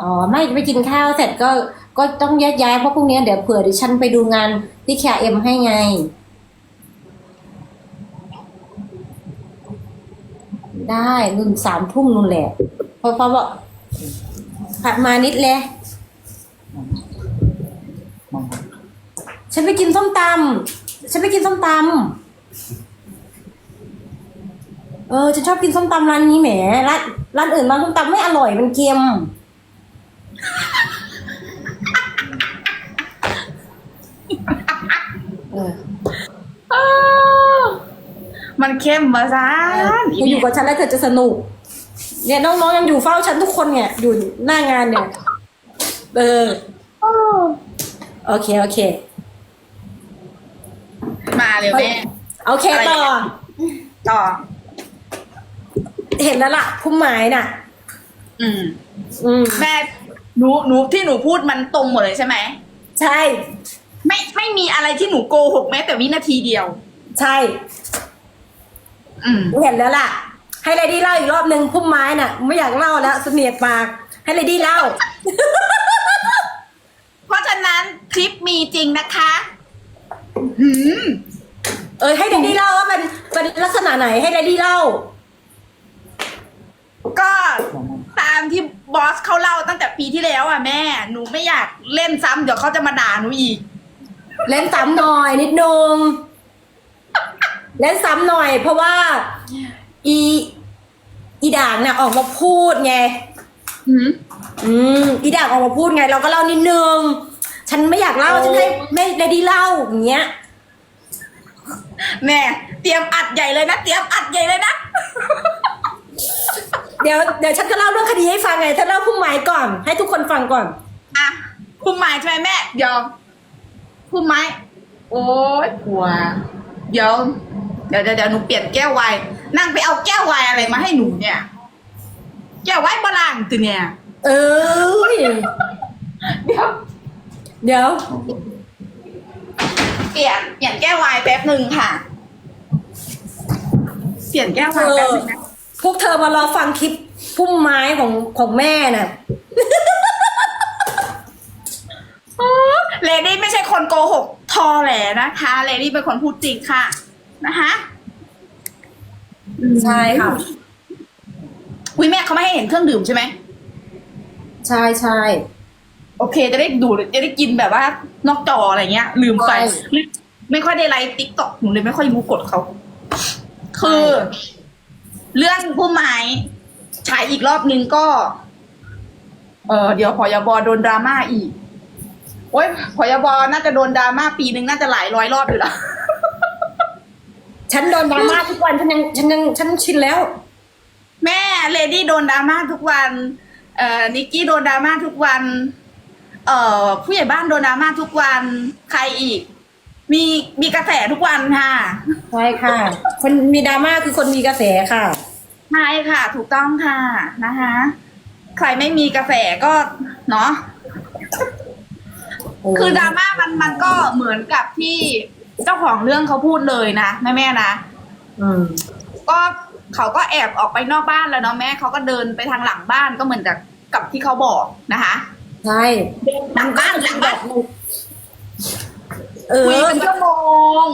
อ๋อไม่ไปกินข้าวเสร็จก็ก็ต้องแยกย้ายเพราะพรุ่งนี้เดี๋ยวเผื่อดิฉันไปดูงานที่แคเอ็มให้ไง ได้นุ่นสามทุ่มนุ่นแหละเพราะเพราะว่าผัดมานิดเลยฉันไปกินส้มตำฉันไปกินส้มตำเออฉันชอบกินส้มตำร้านนี้แหมร้านร้านอื่นร้านส้มตำไม่อร่อยมันเค็ม เอออ้าวมันเข้มมาซะเธออยู่กับฉันแล้วเธอจะสนุก เนี่ยน้องๆยังอยู่เฝ้าฉันทุกคนเนี่ยอยู่หน้างานเนี่ย เออโอเคโอเค มาเร็วแม่ โอเคต่อ ต่อ เห็นแล้วล่ะพุ่มไม้น่ะ อืม อืม แม่ หนูหนูที่หนูพูดมันตรงหมดเลยใช่ไหมใช่ ไม่ไม่มีอะไรที่หนูโกหกแม้แต่วินาทีเดียว ใช่อืมเห็นแล้วล่ะ ให้เลดี้เล่าอีกรอบนึงพุ่มไม้น่ะ ไม่อยากเล่าแล้วเสนียดปาก ให้เลดี้เล่า เพราะฉะนั้นคลิปมีจริงนะคะหืมเออให้เลดี้เล่าว่าเป็นเป็นลักษณะไหนให้เลดี้เล่า ก็ ตามที่บอสเขาเล่าตั้งแต่ปีที่แล้วอะแม่ หนูไม่อยากเล่นซ้ำเดี๋ยวเขาจะมาด่าหนูอีก เล่นซ้ำหน่อยนิดนึงเล่นซ้ำหน่อย เพราะว่า อีอีด่างเนี่ยออกมาพูดไง หืม อืมอีด่างออกมาพูดไง เราก็เล่านิดนึง ฉันไม่อยากเล่าโอ้ฉันให้ไม่เลดี้เล่าอย่างเงี้ย แม่ เตรียมอัดใหญ่เลยนะ เตรียมอัดใหญ่เลยนะ เดี๋ยวเดี๋ยวฉันจะเล่าเรื่องคดีให้ฟังไงถ้าเล่าพุ่มไม้ก่อน ให้ทุกคนฟังก่อน อะพุ่มไม้ใช่ไหมแม่ เดี๋ยวพุ่มไม้ โอ้ยผัว เดี๋ยว เดี๋ยวเดี๋ยวเดี๋ยวหนูเปลี่ยนแก้วไวน์นั่งไปเอาแก้วไวน์อะไรมาให้หนูเนี่ย แก้วไวน์โบราณตัวเนี่ย เออเดี๋ยว เดี๋ยว เปลี่ยนเปลี่ยนแก้วไวน์แป๊บหนึ่งค่ะ เปลี่ยนแก้วไวเธน์อแป๊บหนึงนะ พวกเธอมารอฟังคลิปพุ่มไม้ของของแม่น่ะเลดี้ไม่ใช่คนโกหกทอแหลนะคะเลดี้เป็นคนพูดจริงค่ะ นะคะใช่ค่ะอุ้ยแม่เขาไม่ให้เห็นเครื่องดื่มใช่ไหมใช่ใช่โอเค จะได้ดูจะได้กินแบบว่า นอกจออะไรเงี้ย ลืมไปใช่ไม่ไม่ค่อยได้ไลฟ์ติ๊กต็อกหนูเลยไม่ค่อยรู้กฎเขา คือ เรื่องผู้ไม้ฉายอีกรอบนึงก็ เออเดี๋ยวพอยบโดนดราม่าอีก โอ้ยพอยบน่าจะโดนดราม่าปีนึงน่าจะหลายร้อยรอบอยู่แล้ว ฉันโดนดราม่าทุกวันฉันยังฉันยังฉันชินแล้ว แม่เลดี้โดนดราม่าทุกวัน เอ่อนิกกี้โดนดราม่าทุกวัน เอ่อผู้ใหญ่บ้านโดนดราม่าทุกวันใครอีก มีมีกระแสทุกวันค่ะ ใช่ค่ะ คนมีดราม่าคือคนมีกระแสค่ะ ใช่ค่ะ ถูกต้องค่ะนะคะ ใครไม่มีกระแสก็เนาะคือดราม่ามันมันก็เหมือนกับที่เจ้าของเรื่องเขาพูดเลยนะแม่แม่ๆนะอืมก็เขาก็แอบออกไปนอกบ้านแล้วเนาะแม่เขาก็เดินไปทางหลังบ้านก็เหมือนกับกับที่เขาบอกนะคะใช่หลังบ้านหลังบ้านเอคุยอเป็นชั่วโมง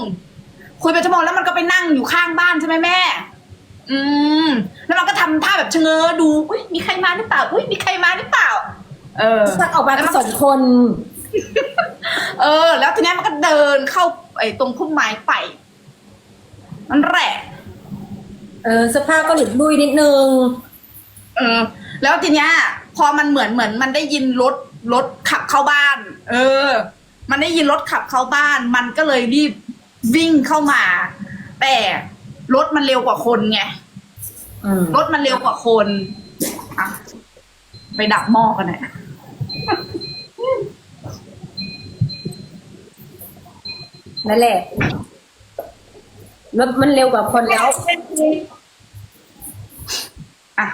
คุยเป็นชั่วโมงแล้วมันก็ไปนั่งอยู่ข้างบ้านใช่ไหมแม่ อืม แล้วมันก็ทำท่าแบบชะเง้อดู อุ้ยมีใครมาหรือเปล่า อุ้ยมีใครมาหรือเปล่า เออ สักออกมากันสองคน เออ แล้วทีนี้มันก็เดินเข้าไอ้ตรงพุ่มไม้ไปนั่นแหละ เออเสื้อผ้าก็หลุดลุยนิดนึง เออ แล้วทีเนี้ยพอมันเหมือนเหมือน มันได้ยินรถรถขับเข้าบ้าน เออ มันได้ยินรถขับเข้าบ้าน มันก็เลยรีบวิ่งเข้ามา แต่ รถมันเร็วกว่าคนไงอืมรถมันเร็วกว่าคนอะไปดับหม้อกันเนี่ยนั่นแหละรถมันเร็วกว่าคนแล้วอะ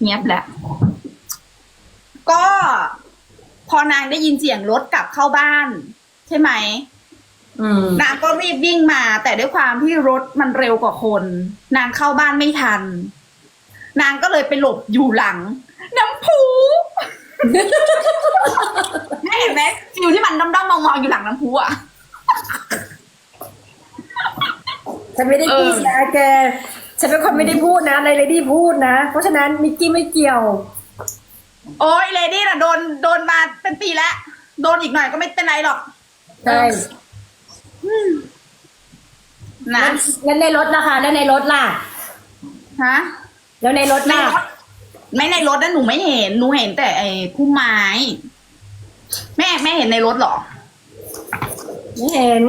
เงียบแล้วก็พอนางได้ยินเสียงรถกลับเข้าบ้าน ใช่ไหม อืมนางก็รีบวิ่งมา แต่ด้วยความที่รถมันเร็วกว่าคน นางเข้าบ้านไม่ทัน นางก็เลยไปหลบอยู่หลัง น้ำพุแม่เห็นไหมฟิวที่มันด้อมๆมองๆอยู่หลังน้ำพุอะ ฉันไม่ได้พูดนะแก ฉันเป็นคนไม่ได้พูดนะในเลดี้พูดนะ เพราะฉะนั้นมิกกี้ไม่เกี่ยว โอ้ยเลดี้น่ะโดนโดนมาเป็นปีแล้ว โดนอีกหน่อยก็ไม่เป็นไรหรอก ใช่ นะงั้นในรถนะคะแล้วในรถล่ะ ฮะ แล้วในรถในล่ะรถไม่ในรถนะหนูไม่เห็น หนูเห็นแต่ไอ้พุ่มไม้ แม่แม่เห็นในรถเหรอ ไม่เห็น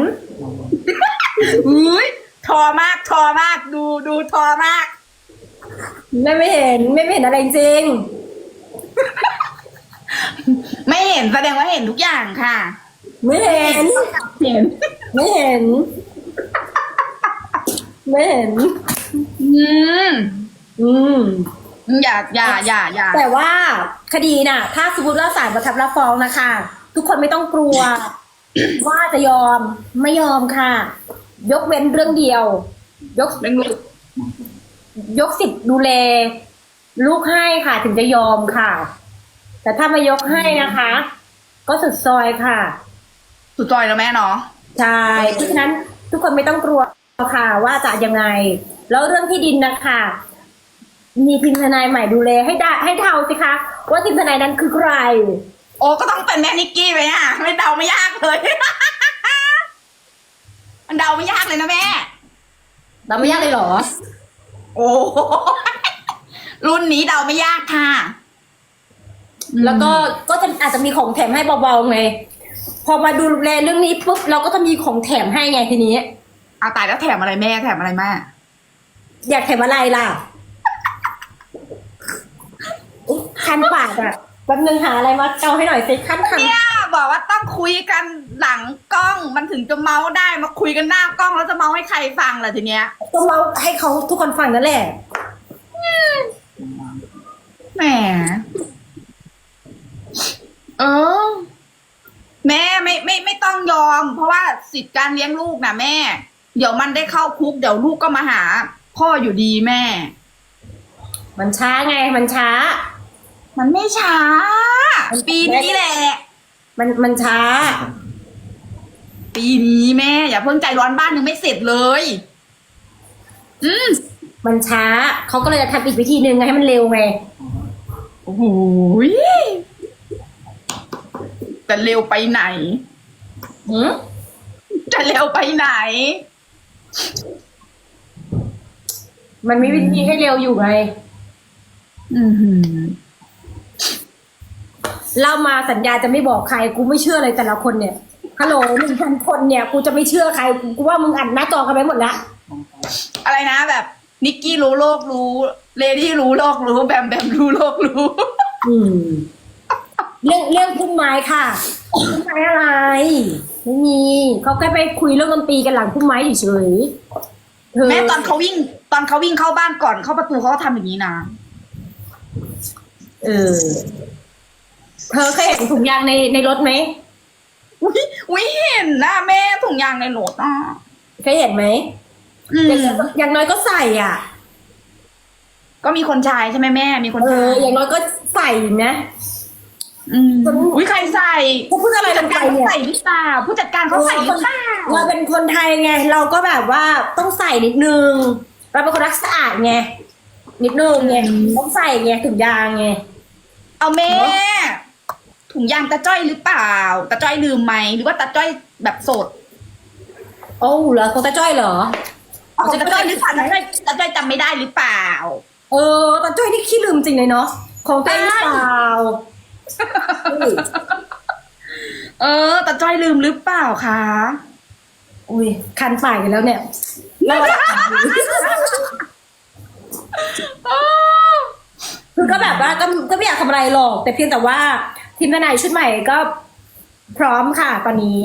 อุ้ยทอมากทอมากดูดูทอมากแม่ไม่เห็นแม่ไม่เห็นอะไรจริง ไม่เห็นแสดงว่าเห็นทุกอย่างค่ะ ไม่เห็นเห็น ไม่เห็น ไม่เห็น อืมอืม อย่าอย่าอย่าอย่าแต่ว่าคดีน่ะ ถ้าสมมติว่าศาลประทับรับฟ้องนะคะ ทุกคนไม่ต้องกลัว ว่าจะยอมไม่ยอมค่ะ ยกเว้นเรื่องเดียว ยกเรื่องลูกยกสิทธิ์ดูแล ลูกให้ค่ะถึงจะยอมค่ะ แต่ถ้าไม่ยกให้นะคะ ก็สุดซอยค่ะ สุดจอยแล้วแม่เนาะ ใช่เพราะฉะนั้นทุกคนไม่ต้องกลัวค่ะ ว่าจะยังไง แล้วเรื่องที่ดินนะคะมีทีมทนายใหม่ดูแลให้ได้ให้เท่าสิคะ ว่าทีมทนายนั้นคือใคร โอ้ก็ต้องเป็นแม่นิกกี้ไปอะไม่เดาไม่ยากเลย มันเดาไม่ยากเลยนะแม่เราไม่ยากเลยเหรอ โอ้รุ่นนี้เดาไม่ยากค่ะ แล้วก็ก็จะอาจจะมีของแถมให้เบาๆไง พอมาดูแลเรื่องนี้ปุ๊บเราก็จะมีของแถมให้ไงทีนี้ เอาตายแล้วแถมอะไรแม่แถมอะไรแม่อยากแถมอะไรล่ะอุ๊ยคันปากอะแป๊บนึงหาอะไรมาเกาให้หน่อยสิคันคันเนี่ยบอกว่าต้องคุยกันหลังกล้องมันถึงจะเมาส์ได้มาคุยกันหน้ากล้องแล้วจะเมาส์ให้ใครฟังล่ะทีเนี้ยก็เราให้เขาทุกคนฟังนั่นแหละ แหมเออ แม่ไม่ไม่ไม่ต้อง ยอม เพราะว่าสิทธิการเลี้ยงลูกนะแม่ เดี๋ยวมันได้เข้าคุก เดี๋ยวลูกก็มาหา พ่ออยู่ดีแม่ มันช้าไงมันช้า มันไม่ช้า ปีนี้แหละ มันมันช้า ปีนี้แม่ อย่าเพิ่งใจร้อนบ้านยังไม่เสร็จเลย อืมมันช้า เขาก็เลยจะทำอีกวิธีหนึ่งไงให้มันเร็วไงโอ้โหยแต่เร็วไปไหน หืมจะเร็วไปไหน มันมีวิธีให้เร็วอยู่ไง อือหือเล่ามาสัญญาจะไม่บอกใคร กูไม่เชื่อเลยแต่ละคนเนี่ยฮัลโหลหนึ่งพันคนเนี่ย กูจะไม่เชื่อใคร กูว่ามึงอัดหน้าจอกันไปหมดละ อะไรนะแบบ นิกกี้รู้โลกรู้ เลดี้รู้โลกรู้ แบมแบมรู้โลกรู้ อืม เรื่องเรื่องพุ่มไม้ค่ะพุ่มไม้อะไร ไม่มีเขาแค่ไปคุยเรื่องดนตรีกันหลังพุ่มไม้เฉยๆเธแม่ตอนเขาวิ่ง ตอนเขาวิ่งเข้าบ้านก่อนเข้าประตูเขาก็ทำอย่างนี้นะเออ เธอเคยเห็นถุงยางในในรถไหมอุ้ยอุ้ยเห็นนะแม่ถุงยางในรถอะเคยเห็นไหมอืมอย่างอย่างน้อยก็ใส่อะ ก็มีคนชายใช่ไหมแม่ มีคนเอชาออย่างน้อยก็ใส่นะ อืมอุ้ยใครใส่เขาพูดอะไรผู้ลจัดงไปการเขาเนี่ยใส่หรือเปล่าผู้จัดการเขาใส่หรือเปล่าเราเป็นคนไทยไง เราก็แบบว่าต้องใส่นิดนึง เราเป็นคนรักสะอาดไง นิดนึงไงต้องใส่ไงถุงยางไง เอาแม่ ถุงยางตาจ้อยหรือเปล่าตาจ้อยลืมไหมหรือว่าตาจ้อยแบบโสด โอ้เหรอคนตาจ้อยเหรอเอาตาจ้อยหรือเปล่าตาจ้อยตาจ้อยจำไม่ได้หรือเปล่า เออตาจ้อยนี่ขี้ลืมจริงเลยเนาะของตัวเองหรือเปล่า เฮ้ยเออตาจ้อยลืมหรือเปล่าคะอุ้ยคันปากกันแล้วเนี่ยเราคือก็แบบว่าก็ก็ไม่อยากทำอะไรหรอก แต่เพียงแต่ว่าทีมทนายชุดใหม่ก็พร้อมค่ะตอนนี้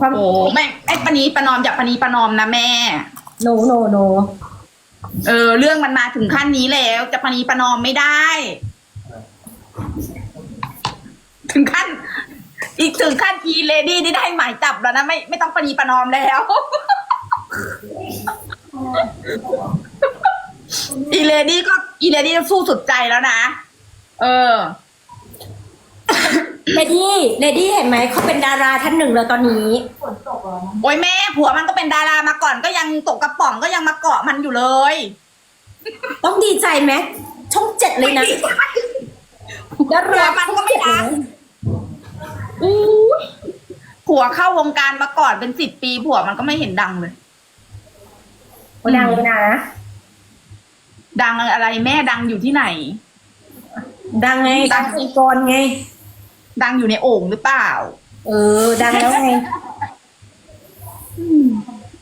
พร้อมโอ้แม่ไอ้ปณีประนอมอย่าปณีประนอมนะแม่ โนโนโนเออ เรื่องมันมาถึงขั้นนี้แล้ว จะปณีประนอมไม่ได้ ถึงขั้น อีกถึงขั้นอีเลดี้ที่ได้หมายจับแล้วนะไม่ไม่ต้องปณีประนอมแล้ว อีเลดี้ก็อีเลดี้สู้สุดใจแล้วนะ เออ เลดี้เลดี้เห็นไหมเขาเป็นดาราท่านหนึ่งแล้วตอนนี้ โอ้ยแม่ผัวมันก็เป็นดารามาก่อนก็ยังตกกระป๋องก็ยังมาเกาะมันอยู่เลยต้องดีใจไหมช่องเจ็ดเลยนะ ดาผัวรามันก็ไม่ดัง อู้ยผัวเข้าวงการมาก่อนเป็นสิบปี ผัวมันก็ไม่เห็นดังเลย คนดังเลยนะ ดังอะไรแม่ดังอยู่ที่ไหน ดังไงดัดังงองค์กรไง ดังอยู่ในโอ่งหรือเปล่า เออ ดังแล้วไง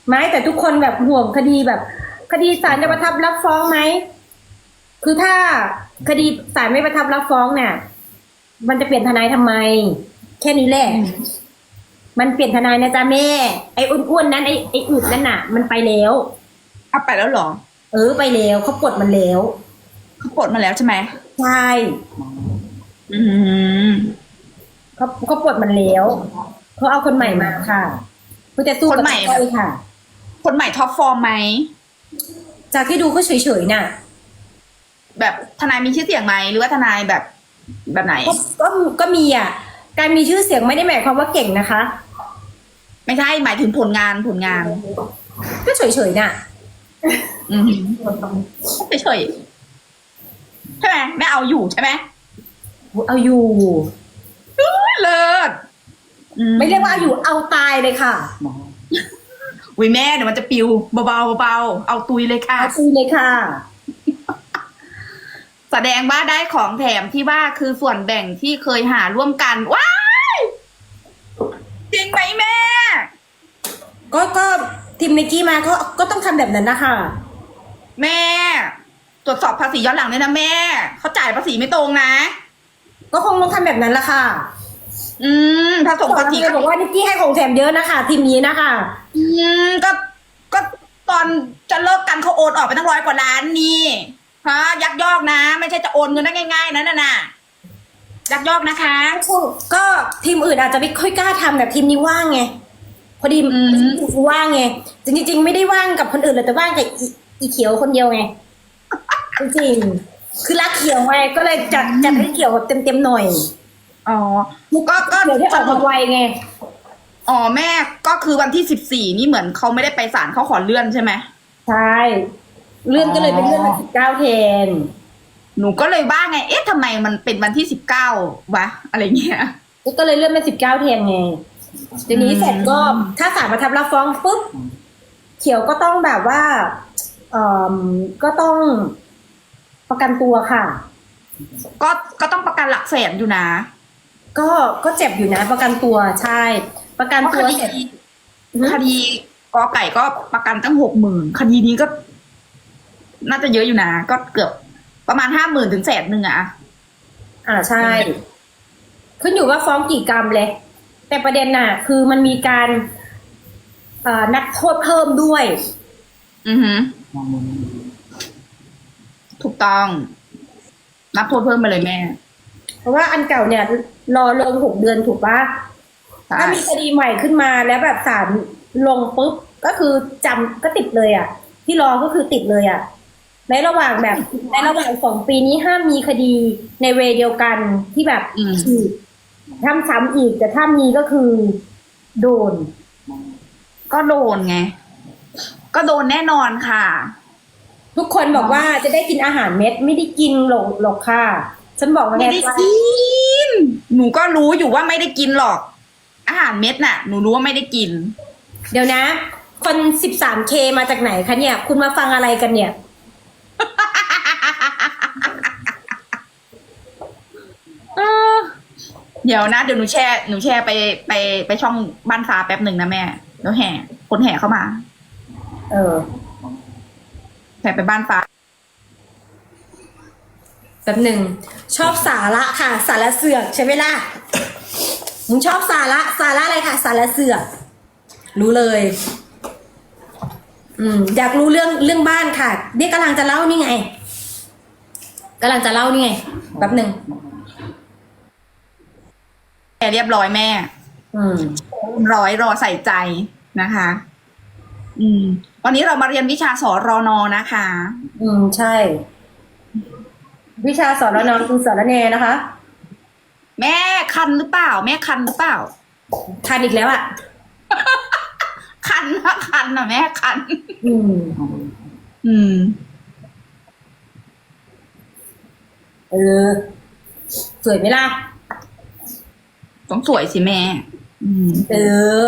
ไม่แต่ทุกคนแบบห่วงคดีแบบ คดีศาลจะประทับรับฟ้องไหมคือถ้าคดีศาลไม่ประทับรับฟ้องเนี่ยมันจะเปลี่ยนทนายทำไม แค่นี้แหละ มันเปลี่ยนทนายนะจ๊ะแม่ ไอ้อ้วนๆนั้นไอ้ไอ้อึดนั่นน่ะ มันไปแล้ว เอาไปแล้วเหรอเออไปแล้วเขาปลดมันแล้ว เขาปลดมาแล้วใช่ไหมใช่อืมเขาเขาปลดมันแล้วเขาเอาคนใหม่มาค่ะเพื่อจะสู้คนกับใหม่ก้อยค่ะ คนใหม่ท็อปฟอร์มไหมจากที่ดูก็เฉยๆน่ะ แบบทนายมีชื่อเสียงไหมหรือว่าทนายแบบแบบไหน ก็ก็ก็มีอะ การมีชื่อเสียงไม่ได้หมายความว่าเก่งนะคะ ไม่ใช่หมายถึงผลงานผลงาน ก็เฉยๆน่ะอืมเฉยๆใช่ไหมไม่เอาอยู่ใช่ไหมเอาอยู่เลิศอืไม่เรียกว่าเอาอยู่เอาตายเลยค่ะอุ้ยแม่เดี๋ยวมันจะปิวเบาๆเบาๆเอาตุยเลยค่ะเอาตีเลยค่ะ แสดงว่าได้ของแถมที่ว่าคือส่วนแบ่งที่เคยหาร่วมกัน ว้ายจริงไหมแม่ ก็ก็ทีมนิกกี้มาก็ก็ต้องทำแบบนั้นนะคะแม่ ตรวจสอบภาษีย้อนหลังด้วยนะแม่ เขาจ่ายภาษีไม่ตรงนะ ก็คงต้องทำแบบนั้นละค่ะอืมถ้าส่งภาษีก็ บอกว่านิกกี้ให้ของแถมเยอะนะคะทีมนี้นะคะอืมก็ก็ตอนจะเลิกกันเขาโอนออกไปตั้งร้อยกว่าล้านนี่ ฮะยักยอกนะ ไม่ใช่จะโอนเงินได้ง่ายๆนั่นน่ะนะยักยอกนะคะ ก็ทีมอื่นอาจจะไม่ค่อยกล้าทำแต่ทีมนี้ว่างไง พอดีอืมว่างไง จริง ๆ ไม่ได้ว่างกับคนอื่นเลยแต่ว่างกับอีอีเขียวคนเดียวไง จริงๆคือรักเขียวไงก็เลยจัดจัดให้เขียวแบบเต็มๆหน่อย อ๋อ ก็ก็เดี๋ยวที่ออกมาไวไง อ๋อแม่ก็คือวันที่สิบสี่นี่เหมือนเขาไม่ได้ไปศาลเขาขอเลื่อนใช่ไหมใช่ เลื่อนก็เลยเป็นเลื่อนมาสิบเก้าแทน หนูก็เลยว่าไง เอ๊ะทำไมมันเป็นวันที่สิบเก้าวะ อะไรเงี้ย ก็เลยเลื่อนเป็นสิบเก้าแทนไงทีนี้อืมเสร็จก็ถ้าศาลประทับรับฟ้องปุ๊บเขียวก็ต้องแบบว่าเอ่อก็ต้องประกันตัวค่ะ ก็ก็ต้องประกันหลักแสนอยู่นะ ก็ก็เจ็บอยู่นะ ประกันตัวใช่ ประกันเพราะตัควดีเสร็จคดีกอไก่ก็ประกันตั้งหกหมื่นคดีนี้ก็ น่าจะเยอะอยู่นะ ก็เกือบประมาณห้าหมื่นถึงแสนหนึ่งอะอ่าใช่ ขึ้นอยู่ว่าฟ้องกี่กรรมเลย แต่ประเด็นน่ะ คือมันมีการเอ่อนักโทษเพิ่มด้วย อือหือถูกต้อง นับโทษเพิ่มไปเลยแม่ เพราะว่าอันเก่าเนี่ย รอลงหกเดือนถูกปะใช่ถ้ามีคดีใหม่ขึ้นมาแล้วแบบศาลลงปุ๊บ ก็คือจำก็ติดเลยอะ ที่รอก็คือติดเลยอะ ในระหว่างแบบ ในระหว่างสองปีนี้ห้ามมีคดีในเวย์เดียวกันที่แบบอืมอีกทำซ้ำอีกแต่ถ้ามีก็คือ โดน ก็โดนไง ก็โดนแน่นอนค่ะ ทุกคนบอกว่าจะได้กินอาหารเม็ด ไม่ได้กินหรอกหรอกค่ะ ฉันบอกว่าไม่ไงได้ว่ากิน หนูก็รู้อยู่ว่าไม่ได้กินหรอก อาหารเม็ดน่ะ หนูรู้ว่าไม่ได้กิน เดี๋ยวนะคนสิบสามเคมาจากไหนคะเนี่ย คุณมาฟังอะไรกันเนี่ย เออเดี๋ยวนะ เดี๋ยวหนูแชร์หนูแชร์ไปไปไปช่องบ้านฟ้าแป๊บหนึ่งนะแม่แล้วแห่ คนแห่เข้ามา เออแห่ไปบ้านฟ้าแป๊บหนึ่งชอบสาระค่ะ สาระเสือกใช่ไหมล่ะมึงชอบสาระสาระอะไรค่ะ สาระเสือกรู้เลย อืมอยากรู้เรื่องเรื่องบ้านค่ะเนี่ยกำลังจะเล่านี่ไงกำลังจะเล่านี่ไงแป๊บหนึ่งแห่เรียบร้อยแม่ อืมร้อยรอใส่ใจนะคะ อืม วันนี้เรามาเรียนวิชาสรนนะคะ อืมใช่ วิชาสอนนคือสอนแนนะคะ แม่คันหรือเปล่า แม่คันหรือเปล่าทันอีกแล้วอะ คันนะคันนะแม่คัน อืมอืม เออ สวยไหมล่ะ ต้องสวยสิแม่ อืม เออ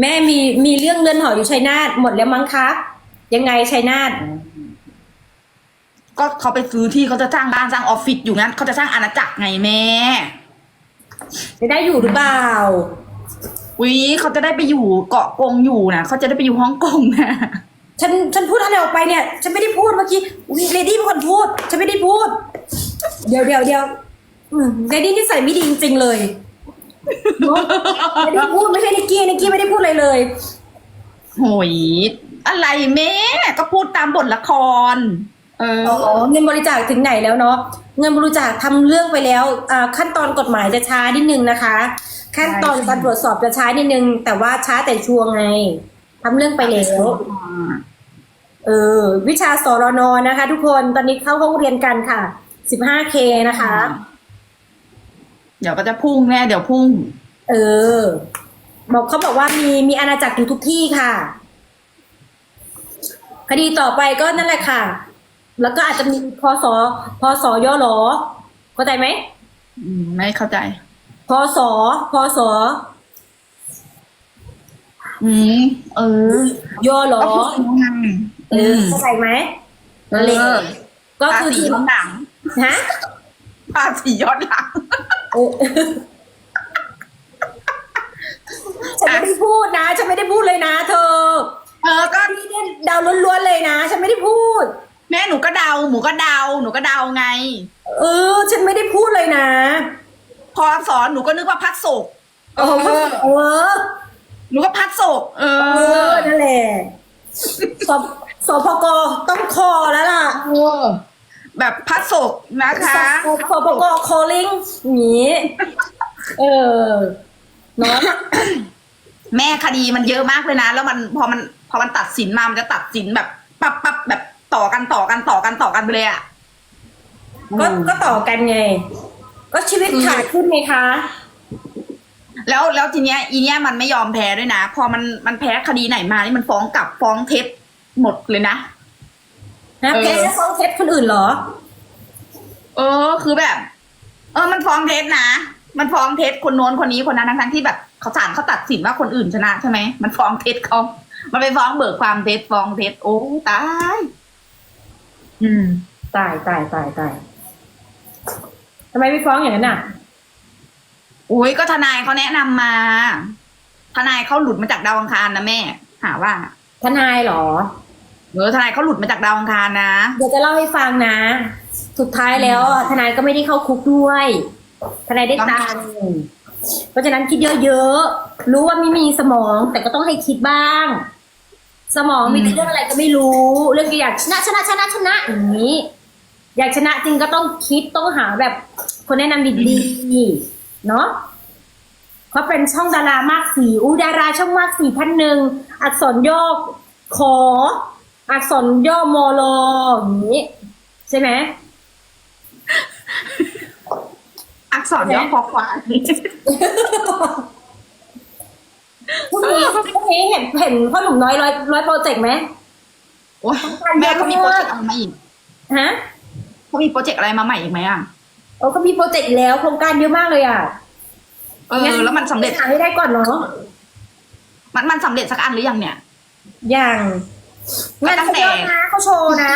แม่มีมีเรื่องเรือนหออยู่ชัยนาทหมดแล้วมั้งคะยังไงชัยนาทก็เขาไปซื้อที่เขาจะสร้างบ้านสร้างออฟฟิศอยู่งั้นเขาจะสร้างอาณาจักรไงแม่ จะได้อยู่หรือเปล่า วิเขาจะได้ไปอยู่เกาะกงอยู่นะเขาจะได้ไปอยู่ฮ่องกงนะฉันฉันพูดอะไรออกไปเนี่ย ฉันไม่ได้พูดเมื่อกี้อุ๊ยเลดี้เป็นคนพูด ฉันไม่ได้พูด เดี๋ยวเดี๋ยวเดี๋ยวอืมเลดี้ที่ใส่ไม่ดีจริงๆเลยเนอะไม่ได้พูดไม่ใช่นิกกี้นิกกี้ไม่ได้พูดอะไรเลยโหยอะไรแม่ก็พูดตามบทละครเอออ๋อเงินบริจาคถึงไหนแล้วเนาะเงินบริจาคทำเรื่องไปแล้วอ่าขั้นตอนกฎหมายจะช้านิดนึงนะคะ ขั้นตอนการตรวจสอบจะช้านิดนึง แต่ว่าช้าแต่ชัวร์ไงทำเรื่องไปแล้วเออวิชาสรนนะคะ ทุกคนตอนนี้เข้าห้องเรียนกันค่ะ 15K นะคะ เดี๋ยวก็จะพุ่งแน่เดี๋ยวพุ่ง เออ บอกเขาบอกว่ามีมีอาณาจักรอยู่ทุกที่ค่ะ คดีต่อไปก็นั่นแหละค่ะ แล้วก็อาจจะมีพศพศย่อหรอเข้าใจไหมอืมไม่เข้าใจพศพศอืมเออย่อหรอก็พูดไงเออเข้าใจไหมเอนั่นแหละอก็ภาคือษีย้อนหลังฮะภาษีย้อนหลังเออฉันไม่ได้พูดนะฉันไม่ได้พูดเลยนะ เธอ เออก็นี่เนี่ยเดาล้วนๆเลยนะ ฉันไม่ได้พูด แม่หนูก็เดาหมูก็เดาหนูก็เดาไง เออ ฉันไม่ได้พูดเลยนะพอสอนหนูก็นึกว่าพัดศกเออเออหนูก็พัดศกเอเอออนั่นแหละสบสพกต้องคอแล้วล่ะแบบพัดศกนะคะ สพก calling อย่างนี้เออเนาะแม่คดีมันเยอะมากเลยนะ แล้วมันพอมันพอมันตัดสินมามันจะตัดสินแบบ ปั๊บปั๊บแบบ ต่อกันต่อกันต่อกันต่อกันไปเลยอะก็ก็ต่อกันไง ก็ชีวิตขาดขึ้นไงคะ แล้วแล้วทีเนี้ย อีเนี้ยมันไม่ยอมแพ้ด้วยนะ พอมันมันแพ้คดีไหนมานี่มันฟ้องกลับฟ้องเท็จหมดเลยนะนะเออแพ้ฟ้องเท็จคนอื่นเหรอ เออ คือแบบ เออ มันฟ้องเท็จนะ มันฟ้องเท็จคนโน้นคนนี้คนนั้นทั้งทั้งๆที่แบบเขาศาลเขาตัดสินว่าคนอื่นชนะใช่ไหมมันฟ้องเท็จเขามันไปฟ้องเบิกความเท็จฟ้องเท็จโอ้ตาย อืม ตายตายตายตายทำไมไม่ฟ้องอย่างนั้นอะโอ้ยก็ทนายเขาแนะนำมา ทนายเขาหลุดมาจากดาวอังคารนะแม่ หาว่าทนายเหรอ เออทนายเขาหลุดมาจากดาวอังคารนะ เดี๋ยวจะเล่าให้ฟังนะ สุดท้ายแล้วอะทนายก็ไม่ได้เข้าคุกด้วย ทนายได้ตังค์เพราะฉะนั้นคิดเยอะๆ รู้ว่าไม่มีสมอง แต่ก็ต้องให้คิดบ้าง สมองมีแต่เรื่องอะไรก็ไม่รู้ เรื่องอยากชนะชนะชนะชนะอย่างนี้ อยากชนะจริงก็ต้องคิดต้องหาแบบคนแนะนำดีๆเนาะเขาเป็นช่องดารามากสีอู้ดาราช่องมากสีท่านหนึ่งอักษรย่อขอ อักษรย่อมอลออย่างนี้ ใช่ไหมอักษรย่อคอควาย พรุ่งนี้พรุ่งนี้เห็นเห็นพ่อหนุ่มน้อยร้อยร้อยโปรเจกต์ไหมโอ้ยแม่เขามีโปรเจกต์อะไรมาอีกฮะเขามีโปรเจกต์อะไรมาใหม่อีกไหมอะโอ้ก็มีโปรเจกต์อีกแล้วโครงการเยอะมากเลยอะเออแล้วมันสำเร็จหาให้ได้ก่อนเนาะมันมันสำเร็จสักอันหรือยังเนี่ยอย่างก็งานตั้งเขาแต่เยอะนะเขาโชว์นะ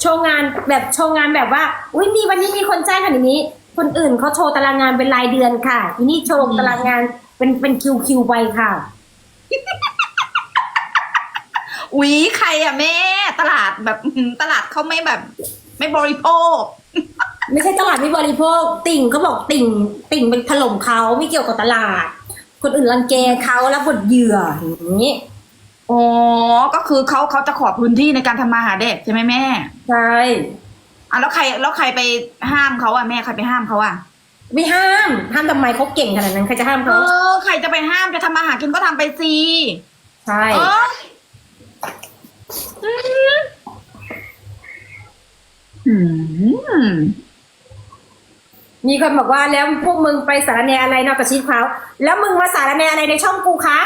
โชว์งานแบบโชว์งานแบบว่า อุ้ยมีวันนี้มีคนจ้างขนาดนี้ คนอื่นเขาโชว์ตารางงานเป็นรายเดือนค่ะอีนี่โชว์ตารางงาน เป็นเป็นคิวคิวไปค่ะ อุ๊ยใครอะแม่ ตลาดแบบอื้อหือตลาดเขาไม่แบบ ไม่บริโภค ไม่ใช่ตลาดไม่บริโภค ติ่งเขาบอกติ่ง ติ่งเป็นถล่มเขาไม่เกี่ยวกับตลาด คนอื่นรังแกเขาแล้วบทเหยื่ออย่างนี้อ๋อ ก็คือเขาเขาจะขอพื้นที่ในการทำมาหาเด็กใช่ไหมแม่ใช่ อะแล้วใครแล้วใครไปห้ามเขาอะแม่ใครไปห้ามเขาอะ ไม่ห้ามห้ามทำไมเขาเก่งขนาดนั้นใครจะห้ามเอเขาอใครจะไปห้ามจะทำมาหากินก็ทำไปสิใช่เอออืมมีคนบอกว่าแล้วพวกมึงไปสารแหนอะไรนอกจากชีพเขาแล้วมึงมาสารแหนอะไรในช่องกูคะ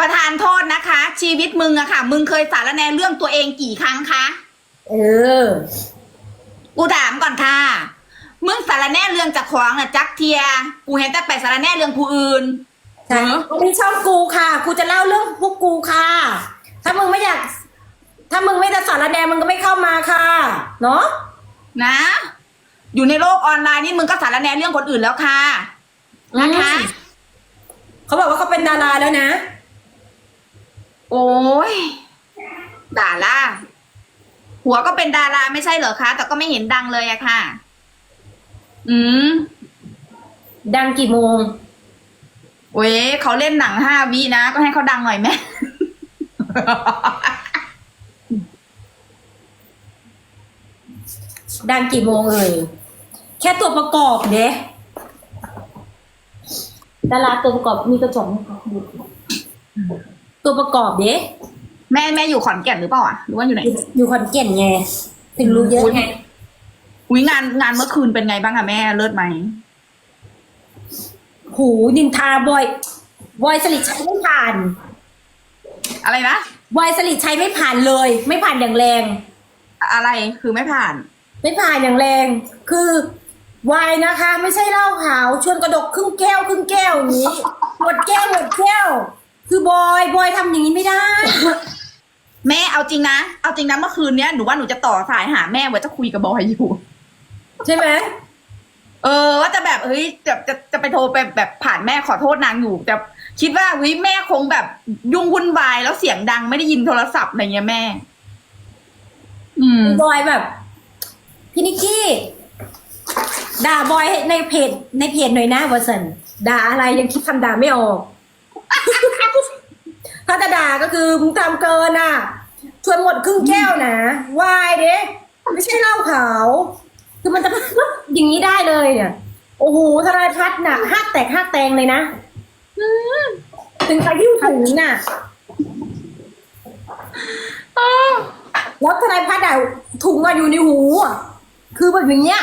ประธานโทษนะคะ ชีวิตมึงอะค่ะ มึงเคยสารแหนเรื่องตัวเองกี่ครั้งคะ เออ กูถามก่อนค่ะ มึงสารแหนเรื่องจากขวางน่ะจักเทีย กูเห็นแต่ไปสารแหนเรื่องผู้อื่น ใช่เหรอวันนี้ช่องกูค่ะ กูจะเล่าเรื่องพวกกูค่ะ ถ้ามึงไม่อยาก ถ้ามึงไม่จะสารแหนมึงก็ไม่เข้ามาค่ะ เนาะนะ อยู่ในโลกออนไลน์นี่มึงก็สารแหนเรื่องคนอื่นแล้วค่ะ นะคะ เขาบอกว่าเขาเป็นดาราแล้วนะ โอ้ยด่าล่ะหัวก็เป็นดาราไม่ใช่เหรอคะ แต่ก็ไม่เห็นดังเลยอะค่ะ อืมดังกี่โมงเว้ยเขาเล่นหนังห้าวินะ ก็ให้เขาดังหน่อยแม่ ดังกี่โมงเอ่ยแค่ตัวประกอบเด้ดาราตัวประกอบมีกระจกไหมคะตัวประกอบเด้แม่แม่อยู่ขอนแก่นหรือเปล่าอะหรือว่าอยู่ไหน อยู่ขอนแก่นไง ถึงรู้เยอะไง อุ้ยงานงานเมื่อคืนเป็นไงบ้างอะแม่เลิศไหมหูนินทาบอยบอยสลิดชัยไม่ผ่านอะไรนะบอยสลิดชัยไม่ผ่านเลย ไม่ผ่านอย่างแรง อะไรคือไม่ผ่าน ไม่ผ่านอย่างแรง คือวายนะคะ ไม่ใช่เหล้าขาว ชวนกระดกครึ่งแก้วครึ่งแก้วอย่างนี้หมดแก้วหมดแก้ว คือบอยบอยทำอย่างนี้ไม่ได้ แม่เอาจริงนะ เอาจริงนะเมื่อคืนเนี้ยหนูว่าหนูจะต่อสายหาแม่ว่าจะคุยกับบอยอยู่ ใช่ไหมเออว่าจะแบบเฮ้ยจะจะจะไปโทรไปแบบผ่านแม่ขอโทษนางอยู่แต่คิดว่าเฮ้ยแม่คงแบบยุ่งวุ่นวายแล้วเสียงดังไม่ได้ยินโทรศัพท์อะไรเงี้ยแม่ อืม บอยแบบ พี่นิกกี้ ด่าบอยในเพจในเพจหน่อยนะวอสันด่าอะไรยังคิดคำด่าไม่ออก ถ้าจะด่าก็คือมึงทำเกินอะชวนหมดครึ่งแก้วนะวายเด้ไม่ใช่เหล้าขาว คือมันจะปุ๊บอย่างนี้ได้เลยเนี่ยโอ้โหธนทัศน์น่ะห้าแตกห้าแตงเลยนะถึงใครที่ถุงน่ะแล้วทนายพัฒน์อะถุงอะอยู่ในหูอะคือแบบอย่างเงี้ย